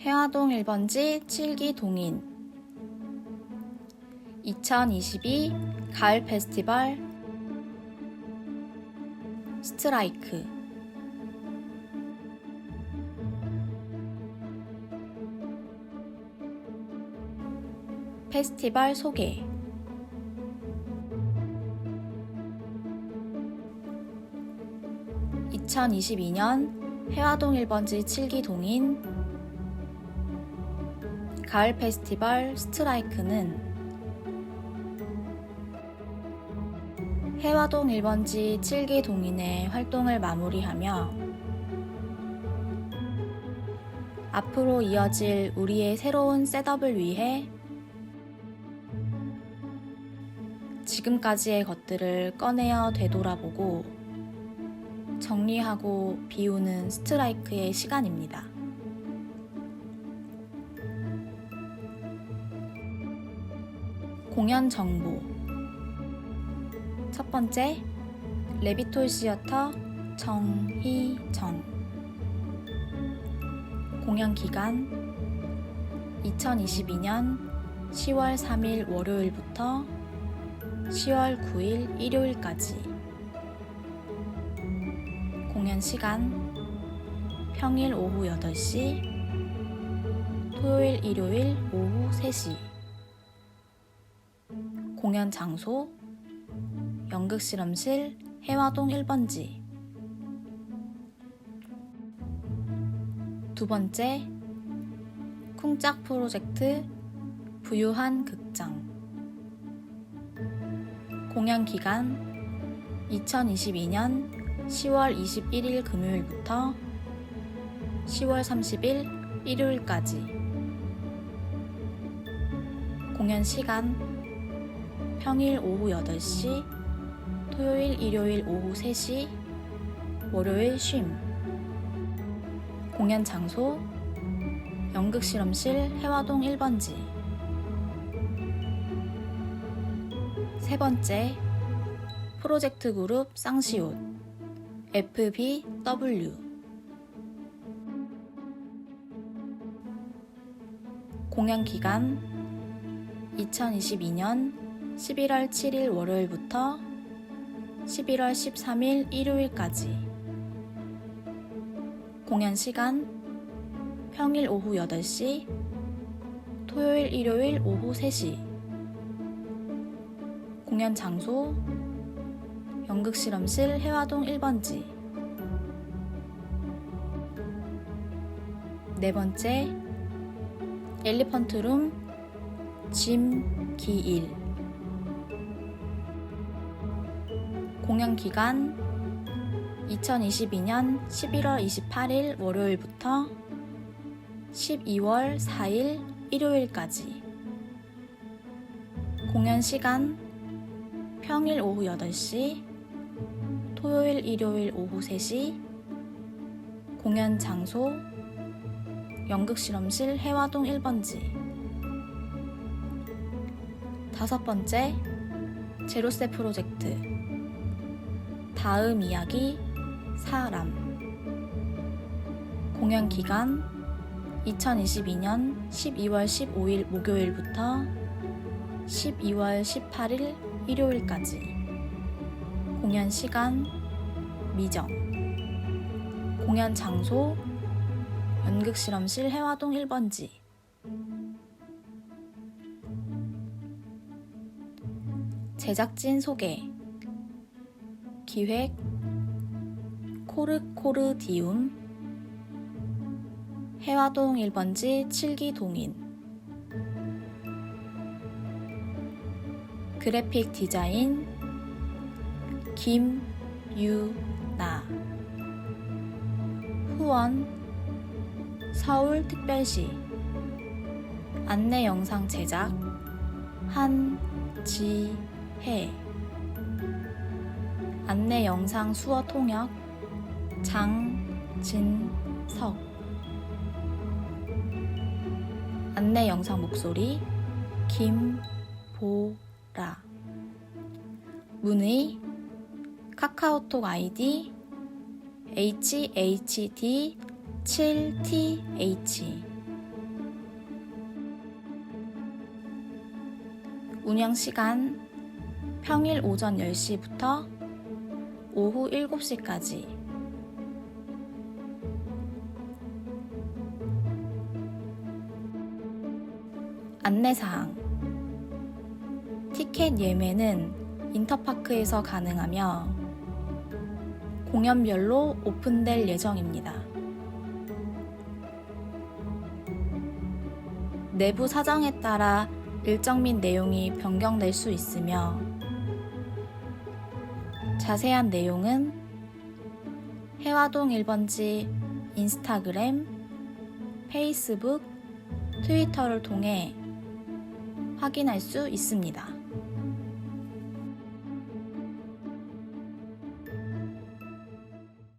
해화동 1번지 7기 동인. 2022 가을 페스티벌 스트라이크. 페스티벌 소개. (2022년) 해화동 1번지 7기 동인 가을 페스티벌 스트라이크는 해화동 1번지 7기 동인의 활동을 마무리하며 앞으로 이어질 우리의 새로운 셋업을 위해 지금까지의 것들을 꺼내어 되돌아보고 정리하고 비우는 스트라이크의 시간입니다. 공연 정보. 첫 번째, 레비톨 시어터 정희정. 공연 기간 2022년 10월 3일 월요일부터 10월 9일 일요일까지 공연 시간. 평일 오후 8시. 토요일 일요일 오후 3시. 공연 장소. 연극 실험실 해화동 1번지. 두 번째 쿵짝 프로젝트 부유한 극장. 공연 기간 2022년 10월 21일 금요일부터 10월 30일 일요일까지 공연 시간 평일 오후 8시, 토요일, 일요일 오후 3시, 월요일 쉼. 공연 장소 연극 실험실 해화동 1번지. 세 번째 프로젝트 그룹 쌍시옷 FBW 공연 기간 2022년 11월 7일 월요일부터 11월 13일 일요일까지. 공연 시간 평일 오후 8시 토요일 일요일 오후 3시. 공연 장소 연극 실험실 해화동 1번지. 네 번째 엘리펀트룸 짐 기일. 공연 기간 2022년 11월 28일 월요일부터 12월 4일 일요일까지. 공연 시간 평일 오후 8시 토요일 일요일 오후 3시. 공연 장소 연극 실험실 해화동 1번지. 다섯 번째 제로세 프로젝트. 다음 이야기 사람. 공연 기간 2022년 12월 15일 목요일부터 12월 18일 일요일까지 공연 시간 미정. 공연 장소 연극 실험실 해화동 1번지. 제작진 소개. 기획 코르코르디움. 해화동 1번지 7기 동인. 그래픽 디자인 김유나 후원 서울특별시 안내 영상 제작 한지혜 안내 영상 수어 통역 장진석 안내 영상 목소리 김보라 문의 카카오톡 아이디 HHD 7TH 운영 시간 평일 오전 10시부터 오후 7시까지. 안내사항. 티켓 예매는 인터파크에서 가능하며 공연별로 오픈될 예정입니다. 내부 사정에 따라 일정 및 내용이 변경될 수 있으며 자세한 내용은 해화동 1번지 인스타그램, 페이스북, 트위터를 통해 확인할 수 있습니다.